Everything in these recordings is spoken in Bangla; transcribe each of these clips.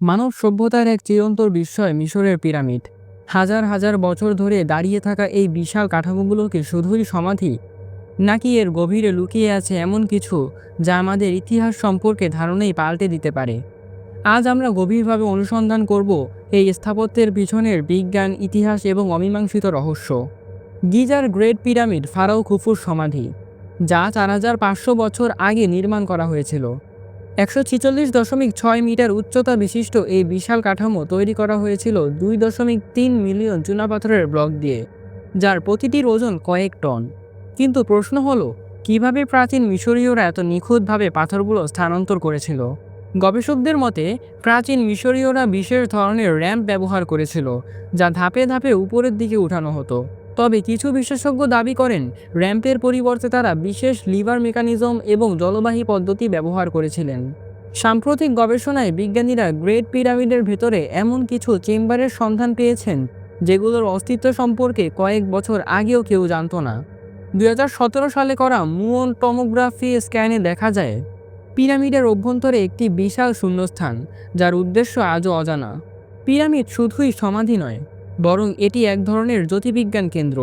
মানব সভ্যতার এক চিরন্তর বিস্ময় মিশরের পিরামিড। হাজার হাজার বছর ধরে দাঁড়িয়ে থাকা এই বিশাল কাঠামোগুলোকে শুধুই সমাধি? নাকি এর গভীরে লুকিয়ে আছে এমন কিছু যা আমাদের ইতিহাস সম্পর্কে ধারণাই পাল্টে দিতে পারে? আজ আমরা গভীরভাবে অনুসন্ধান করব এই স্থাপত্যের পিছনের বিজ্ঞান, ইতিহাস এবং অমীমাংসিত রহস্য। গিজার গ্রেট পিরামিড ফারাও খুফুর সমাধি, যা চার হাজার পাঁচশো বছর আগে নির্মাণ করা হয়েছিল। একশো ছিচল্লিশ দশমিক ছয় মিটার উচ্চতা বিশিষ্ট এই বিশাল কাঠামো তৈরি করা হয়েছিল দুই দশমিক তিন মিলিয়ন চুনাপাথরের ব্লক দিয়ে, যার প্রতিটির ওজন কয়েক টন। কিন্তু প্রশ্ন হলো, কীভাবে প্রাচীন মিশরীয়রা এত নিখুঁতভাবে পাথরগুলো স্থানান্তর করেছিল? গবেষকদের মতে, প্রাচীন মিশরীয়রা বিশেষ ধরনের র্যাম্প ব্যবহার করেছিল, যা ধাপে ধাপে উপরের দিকে উঠানো হতো। তবে কিছু বিশেষজ্ঞ দাবি করেন, র্যাম্পের পরিবর্তে তারা বিশেষ লিভার মেকানিজম এবং জলবাহী পদ্ধতি ব্যবহার করেছিলেন। সাম্প্রতিক গবেষণায় বিজ্ঞানীরা গ্রেট পিরামিডের ভেতরে এমন কিছু চেম্বারের সন্ধান পেয়েছেন, যেগুলোর অস্তিত্ব সম্পর্কে কয়েক বছর আগেও কেউ জানত না। দু হাজার সতেরো সালে করা মুয়ন টমোগ্রাফি স্ক্যানে দেখা যায়, পিরামিডের অভ্যন্তরে একটি বিশাল শূন্যস্থান, যার উদ্দেশ্য আজও অজানা। পিরামিড শুধুই সমাধি নয় বরং এটি এক ধরনের জ্যোতির্বিজ্ঞান কেন্দ্র।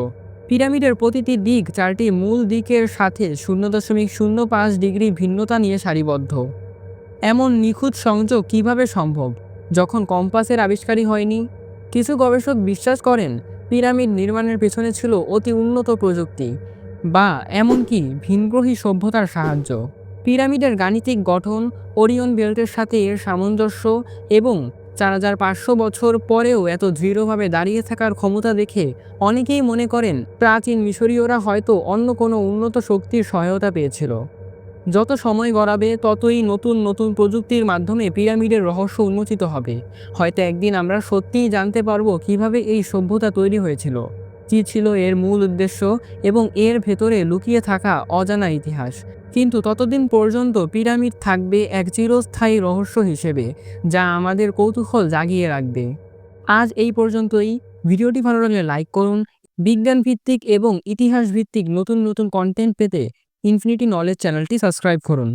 পিরামিডের প্রতিটি দিক চারটি মূল দিকের সাথে শূন্য দশমিক শূন্য পাঁচ ডিগ্রি ভিন্নতা নিয়ে সারিবদ্ধ। এমন নিখুঁত সংযোগ কীভাবে সম্ভব? যখন কম্পাসের আবিষ্কারই হয়নি? কিছু গবেষক বিশ্বাস করেন, পিরামিড নির্মাণের পেছনে ছিল অতি উন্নত প্রযুক্তি বা এমনকি ভিনগ্রহী সভ্যতার সাহায্য। পিরামিডের গাণিতিক গঠন, ওরিয়ন বেল্টের সাথে এর সামঞ্জস্য এবং চার হাজার পাঁচশো বছর পরেও এত দৃঢ়ভাবে দাঁড়িয়ে থাকার ক্ষমতা দেখে অনেকেই মনে করেন প্রাচীন মিশরীয়রা হয়তো অন্য কোনো উন্নত শক্তির সহায়তা পেয়েছিল। যত সময় গড়াবে, ততই নতুন নতুন প্রযুক্তির মাধ্যমে পিরামিডের রহস্য উন্মোচিত হবে। হয়তো একদিন আমরা সত্যিই জানতে পারব কীভাবে এই সভ্যতা তৈরি হয়েছিল। কী ছিল এর মূল উদ্দেশ্য এবং এর ভেতরে লুকিয়ে থাকা অজানা ইতিহাস। কিন্তু ততদিন পর্যন্ত পিরামিড থাকবে এক চিরস্থায়ী রহস্য হিসেবে, যা আমাদের কৌতূহল জাগিয়ে রাখবে। আজ এই পর্যন্তই। ভিডিওটি ভালো লাগলে লাইক করুন। বিজ্ঞান ভিত্তিক এবং ইতিহাস ভিত্তিক নতুন নতুন কন্টেন্ট পেতে ইনফিনিটি নলেজ চ্যানেলটি সাবস্ক্রাইব করুন।